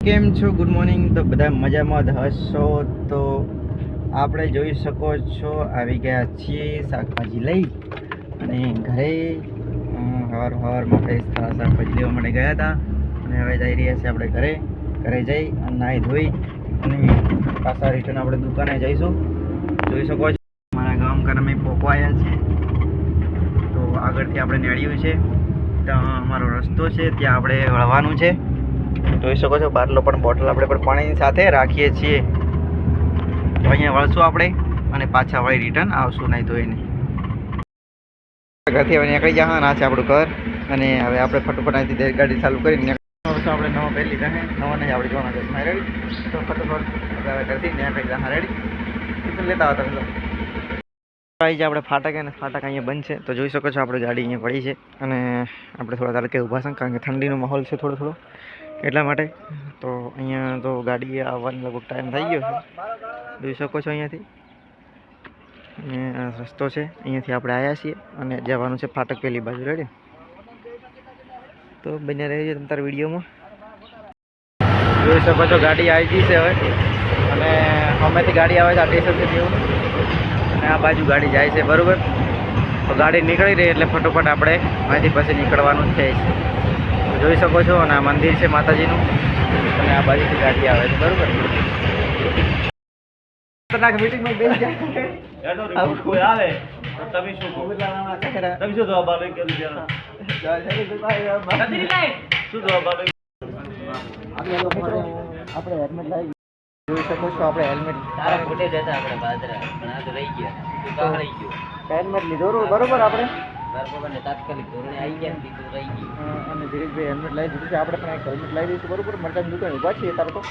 કેમ છો? Good morning તો બધા મજામાં જ હશો? તો આપણે જોઈ શકો છો, આવી ગયા છીએ શાકભાજી લઈ અને ઘરે હવાર હવાર માટે સારા શાકભાજી લેવા માટે ગયા હતા અને હવે જઈ રહ્યા છીએ આપણે ઘરે. ઘરે જઈ અને નાહી ધોઈ અને પાછા રિટર્ન આપણે દુકાને જઈશું. જોઈ શકો છો, મારા ગામ ઘરમાં પોકવાયા છે તો આગળથી આપણે નેળ્યું છે. ત્યાં અમારો રસ્તો છે, ત્યાં આપણે વળવાનું છે. જોઈ શકો છો, બાટલો પણ બોટલ આપણે પણ પાણીની સાથે રાખીએ છીએ. તો અહીંયા વળશું આપણે અને પાછા વળી રિટર્ન આવશું નહીં ધોઈને ઘરથી હવે નીકળી જા ના છે આપણું ઘર. અને હવે આપણે ફટોફટ અહીંથી ગાડી ચાલુ કરીને આપણે નવો પહેલી નવો નહીં, આપણે જોવાના છે રેડી તો ફટોફટ હવે ઘરથી લેતા આવતા આવી છે આપણે ફાટક અને ફાટક અહીંયા બંધ છે. તો જોઈ શકો છો, આપણે ગાડી અહીંયા પડી છે. અને આપણે થોડા તડકે ઊભા છે, કારણ કે ઠંડીનો માહોલ છે થોડો થોડો. એટલા માટે? તો અહીંયા તો ગાડી આવવાનો લગભગ ટાઈમ થઈ ગયો છે. જોઈ શકો છો અહીંયાથી. આ રસ્તો છે. અહીંયાથી આપણે આવ્યા છીએ અને જવાનું છે ફાટક પેલી બાજુ. રેડી તો બને રહેજો તમે તારા વિડીયોમાં. જોઈ શકો છો ગાડી આવી ગઈ છે હવે. અને અમેથી ગાડી આવે છે આ સ્ટેશનથી જેવું અને આ બાજુ ગાડી જાય છે, બરાબર? તો ગાડી નીકળી રહી એટલે ફટોફટ આપણે અહીંથી પછી નીકળવાનું છે. જોઈ શકો છો અને આ મંદિર છે માતાજીનું. અને આ બાજુથી ગાડી આવે છે બરોબર? ખતરનાક મીટિંગમાં બેસી જાય કોઈ આવે તમે શું. તમે શું જવાબ આપો કે શું જવાબ આપો? આપણે હેલ્મેટ લાવી જોઈ શકો છો આપણે હેલ્મેટ. તારા ખોટે જતા આપણે પણ આ તો રહી ગયા. તો રહી ગયો. હેલ્મેટ લીધો બરોબર આપણે? બારકોબાને તાત્કાલિક ધોરણે આવી ગયા ને તું રહી ગયો. અને ધીરેશભાઈ હેલ્મેટ લાવી દીધું છે. આપણે પણ એક હેલ્મેટ લાવી દઈશું. બરોબર? મરચાની દુકાન ઊભા છીએ. તારે તો